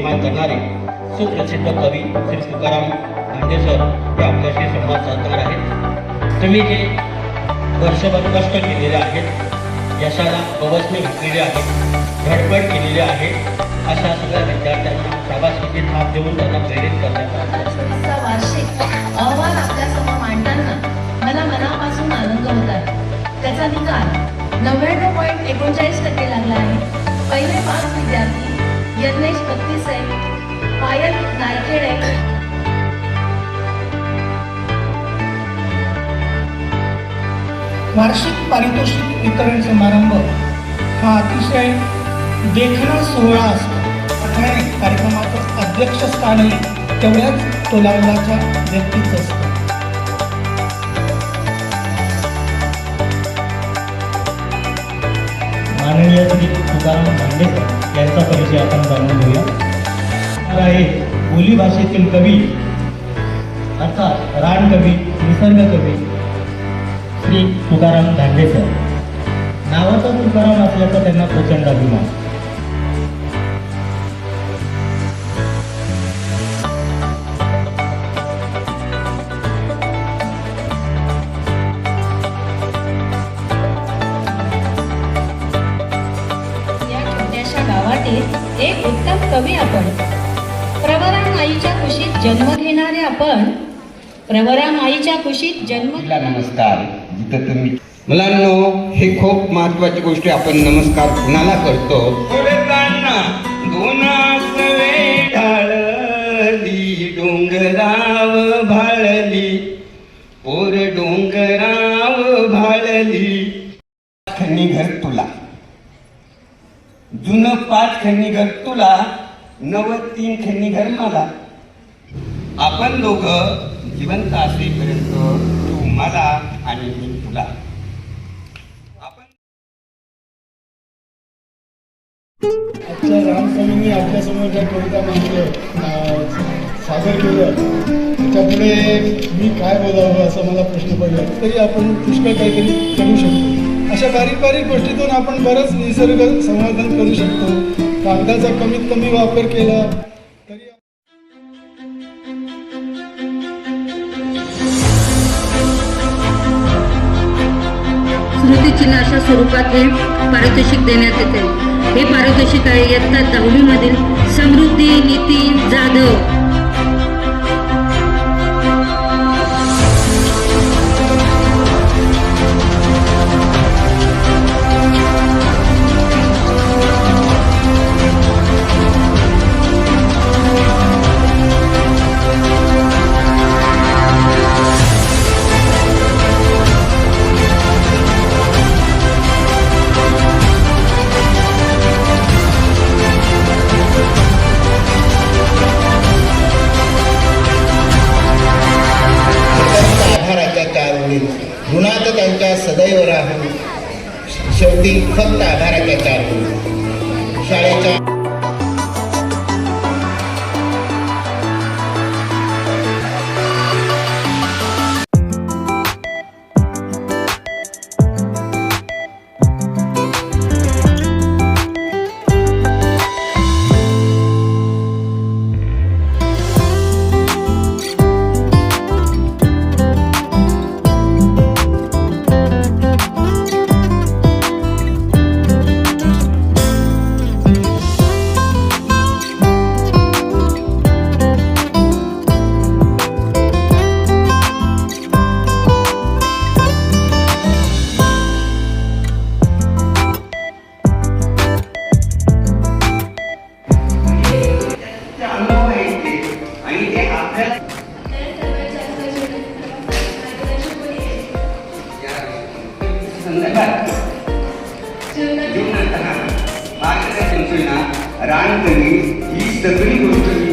निर्माण करणारे सुप्रसिद्ध कवी श्री तुकाराम धांडे सर हे आपल्याशी संवाद साधणार आहेत. तुम्ही जे वर्षभर कष्ट केलेले आहेत यशाला कवचने घेतलेले आहेत धडपड केलेली आहे अशा सगळ्या विद्यार्थ्यांना शाबासकीची थाप देऊन त्यांना प्रेरित करण्यात वार्षिक अहवाल आपल्यासमोर मांडताना मला मनापासून आनंद होत आहे. त्याचा निकाल नव्याण्णव पॉईंट एकोणचाळीस टक्के लागला आहे. पहिले पाच विद्यार्थी यज्ञेश बत्तीसे पायल नायखेडे. वार्षिक पारितोषिक वितरण समारंभ हा अतिशय देखणा सोहळा असतो. अर्थाने कार्यक्रमाचं अध्यक्षस्थानही तेवढ्याच तोलावलाच्या व्यक्तीचं असतं. माननीय श्री तुकाराम धांडेकर यांचा परिचय आपण जाणून घेऊया. तर आहे बोली भाषेतील कवी अर्थात रानकवी निसर्ग कवी श्री तुकाराम धांडेकर नावाचा तुकाराम असल्याचा त्यांना प्रचंड अभिमान. गावातील एक उत्तम कवी आपण. प्रवरा माईच्या कुशीत जन्म घेणारे आपण. प्रवरा माईच्या कुशीत जन्म नमस्कार. जिथं तुम्ही मुलांनो हे खूप महत्वाची गोष्ट. आपण नमस्कार कुणाला करतो? ढाळली डोंगराव भाळली पोर डोंगराव जुनं पाच खन्नी घर तुला नव तीन खन्नी घर मला. आपण दोघ जिवंत असेपर्यंत तू मला आणि मी तुला. आजच्या रामस्वामींनी आपल्यासमोर ज्या कविता मांडल्या अं, सादर केलं त्याच्यापुढे मी काय बोलावं असा मला प्रश्न पडला. तरी आपण पुष्कळ काहीतरी करू शकतो. अशा बारीक बारीक गोष्टीतून आपण बरंच निसर्ग संवर्धन करू शकतो. कागदाचा कमीत कमी वापर केला तरी स्मृतिचिन्ह अशा स्वरूपात हे पारितोषिक देण्यात येते. हे पारितोषिक आहे इयत्ता दहावीमधील समृद्धी नितीन जाधव. संदर्भात जीवनात हा मार्गदर्शन रानकवी ही सगळी गोष्ट